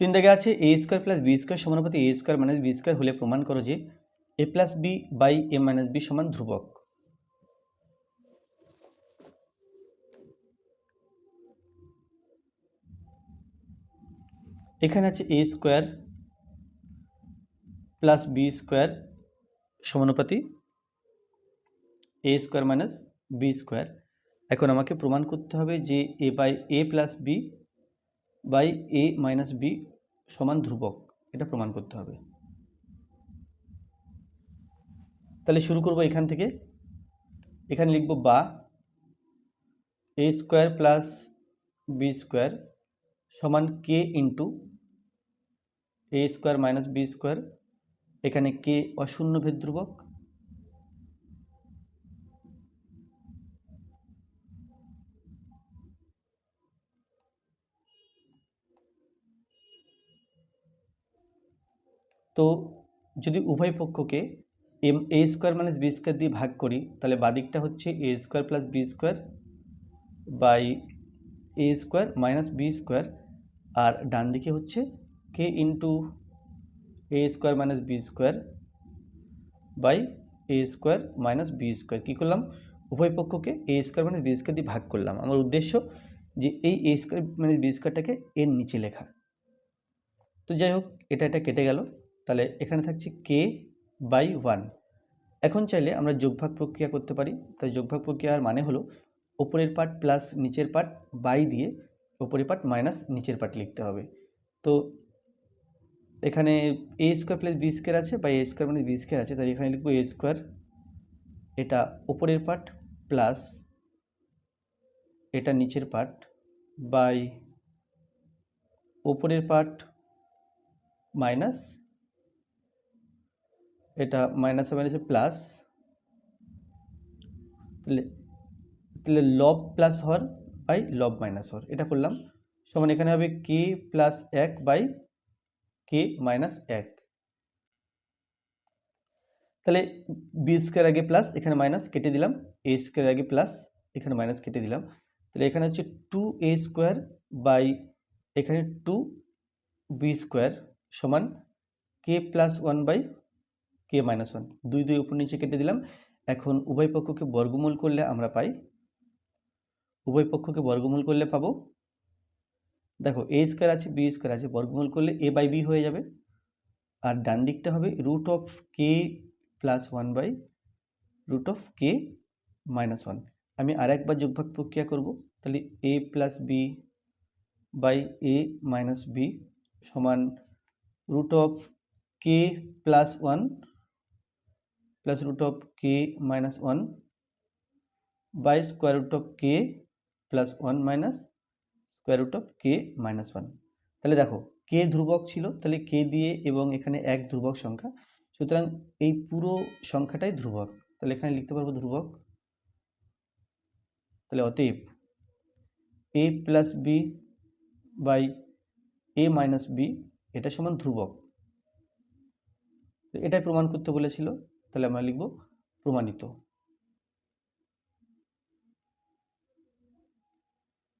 তিন দাগে আছে A square plus B square সমানুপাতি A square minus B square হলে প্রমাণ করো যে A plus B by A minus B সমান ধ্রুবক। এখানে আছে A square plus B square সমানুপাতি A square minus B square এখন আমাকে প্রমাণ করতে হবে যে A by A plus B by A minus B সমান ধ্রুবক, এটা প্রমাণ করতে হবে। তাহলে শুরু করব এখান থেকে। এখানে লিখব বা A square plus B square সমান K into A square minus B square এখানে কে অশূন্য ভেদ ধ্রুবক তো যদি উভয় পক্ষকে M A square minus B square দিয়ে ভাগ করি, তাহলে বাদিকটা হচ্ছে A square plus B square by A square minus B square আর ডান দিকে হচ্ছে K into A square minus B square by A square minus B square কী করলাম? উভয় পক্ষকে A square minus B square দিয়ে ভাগ করলাম। আমার উদ্দেশ্য যে এই এ স্কোয়ার মাইনাস বি স্কোয়ারটাকে এর নিচে লেখা। তো যাই হোক, এটা এটা কেটে গেল। তাহলে এখানে থাকছে কে বাই ওয়ান এখন চাইলে আমরা যোগভাগ প্রক্রিয়া করতে পারি। তাই যোগভাগ প্রক্রিয়ার মানে হলো ওপরের পার্ট প্লাস নিচের পার্ট বাই দিয়ে ওপরের পার্ট মাইনাস নিচের পার্ট লিখতে হবে। তো এখানে A square plus B square আছে বা এ স্কোয়ার মানে বি স্কোয়ার আছে তাই এখানে লিখব এ স্কোয়ার এটা ওপরের পার্ট প্লাস এটা নিচের পার্ট বাই ওপরের পার্ট মাইনাস এটা মাইনাসে মাইনাসে প্লাস তাহলে তাহলে লব প্লাস হর বাই লব মাইনাস হর এটা করলাম। সমান এখানে হবে কে প্লাস এক বাই কে মাইনাস এক। তাহলে বি স্কোয়ার আগে প্লাস এখানে মাইনাস কেটে দিলাম। এ স্কোয়ার আগে প্লাস এখানে মাইনাস কেটে দিলাম। তাহলে এখানে হচ্ছে টু এ স্কোয়ার বাই এখানে টু বি স্কোয়ার সমান K plus one by K minus one দুই দুই উপর নিচে কেটে দিলাম। এখন উভয় পক্ষকে বর্গমূল করলে আমরা পাই। উভয় পক্ষকে বর্গমূল করলে পাবো। দেখো এ স্কোয়ার আছে বি স্কোয়ার আছে। বর্গমূল করলে এ বাই বি হয়ে যাবে। আর ডান দিকটা হবে root of K plus one by root of K minus one আমি আর একবার যোগভাগ প্রক্রিয়া করব। তাহলে A plus B by A minus B সমান root of K plus one plus root of K minus one by square root of K plus one minus square root of K minus one তাহলে দেখো কে ধ্রুবক ছিল, তাহলে কে দিয়ে এবং এখানে এক ধ্রুবক সংখ্যা। সুতরাং এই পুরো সংখ্যাটাই ধ্রুবক। তাহলে এখানে লিখতে পারব ধ্রুবক। তাহলে অতএব A plus B by A minus B এটা সমান ধ্রুবক। এটাই প্রমাণ করতে বলেছিল। তাহলে আমরা লিখব প্রমাণিত।